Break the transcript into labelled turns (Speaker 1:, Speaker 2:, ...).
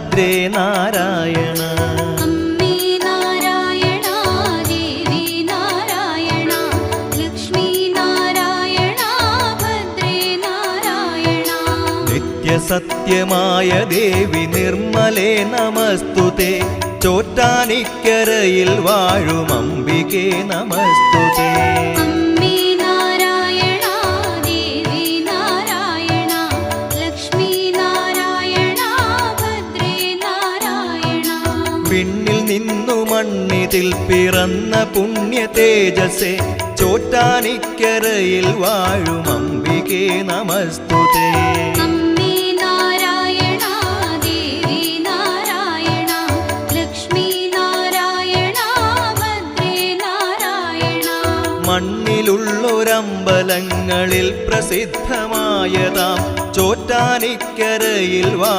Speaker 1: ഭദ്രേ നാരായണ. നിത്യസത്യമായ ദേവി നിർമ്മലേ നമസ്തുതേ. ചോറ്റാനിക്കരയിൽ വാഴും അംബികേ നമസ്തുതേ. പിന്നിൽ നിന്നു മണ്ണിതിൽ പിറന്ന പുണ്യ തേജസേ ചോറ്റാനിക്കരയിൽ വാഴും അംബികേ നമസ്തുതേ. മണ്ണിലുള്ളൊരമ്പലങ്ങളിൽ പ്രസിദ്ധമായതാം ചോറ്റാനിക്കരയിൽ വാ